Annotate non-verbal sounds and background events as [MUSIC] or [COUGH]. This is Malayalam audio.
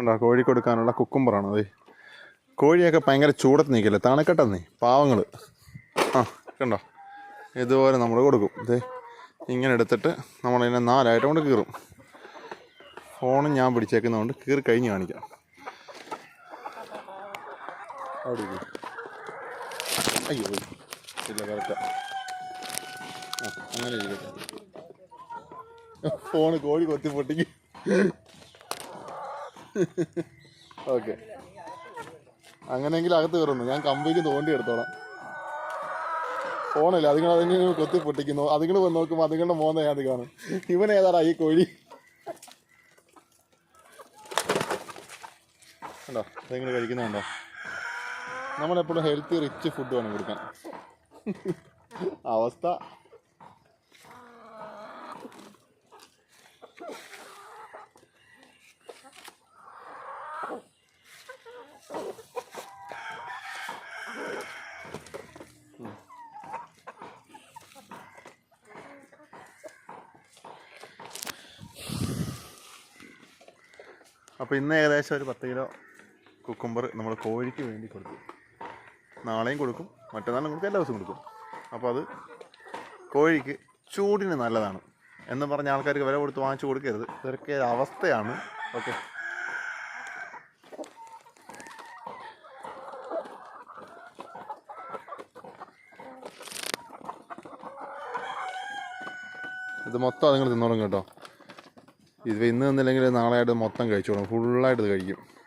കണ്ടോ കോഴി കൊടുക്കാനുള്ള കുക്കുംബറാണ് അതെ കോഴിയൊക്കെ ഭയങ്കര ചൂടത്ത് നിൽക്കില്ലേ? തണുക്കട്ടെന്നേ പാവങ്ങൾ ആ കണ്ടോ? ഇതുപോലെ നമ്മൾ കൊടുക്കും. ഇത് ഇങ്ങനെ എടുത്തിട്ട് നമ്മളതിനെ നാലായിട്ട് കൊണ്ട് കീറും. ഫോണും ഞാൻ പിടിച്ചേക്കുന്നതുകൊണ്ട് കീറി കഴിഞ്ഞ് കാണിക്കാം. അവിടെ അയ്യോ ഇല്ല കറക്റ്റാ അങ്ങനെ ഫോണ് കോഴി കൊത്തി പൊട്ടിക്ക്. [LAUGHS] ഓക്കെ. അങ്ങനെയെങ്കിൽ അകത്ത് കയറുന്നു. ഞാൻ കമ്പിക്ക് തോണ്ടി എടുത്തോളാം. ഫോണല്ല. അതുങ്ങൾ അതിങ്ങനെ കൊത്തി പൊട്ടിക്കുന്നു. അതുങ്ങൾ വന്ന് നോക്കുമ്പോൾ അതുങ്ങളുടെ മോനെ അത് കാണും. ഇവൻ ഈ കോഴി? കണ്ടോ? അതെങ്ങനെ കഴിക്കുന്നുണ്ടോ നമ്മളെപ്പോഴും ഹെൽത്തി റിച്ച് ഫുഡ് വേണം കൊടുക്കാൻ അവസ്ഥ അപ്പോൾ ഇന്ന് ഏകദേശം ഒരു പത്ത് കിലോ കുക്കുംബർ നമ്മൾ കോഴിക്ക് വേണ്ടി കൊടുക്കും. നാളെയും കൊടുക്കും മറ്റന്നാളും കൊടുക്കും എല്ലാ ദിവസവും കൊടുക്കും. അപ്പോൾ അത് കോഴിക്ക് ചൂടിന് നല്ലതാണ് എന്ന് പറഞ്ഞ ആൾക്കാർക്ക് വില കൊടുത്ത് വാങ്ങിച്ചു കൊടുക്കരുത്. ഇതൊക്കെ അവസ്ഥയാണ്. ഓക്കെ. ഇത് മൊത്തം നിങ്ങൾ തിന്നോളും കേട്ടോ. ഇത് ഇന്ന് തന്നില്ലെങ്കിൽ നാളെ ആയിട്ട് മൊത്തം കഴിച്ചോളും. ഫുള്ളായിട്ട് ഇത് കഴിക്കും.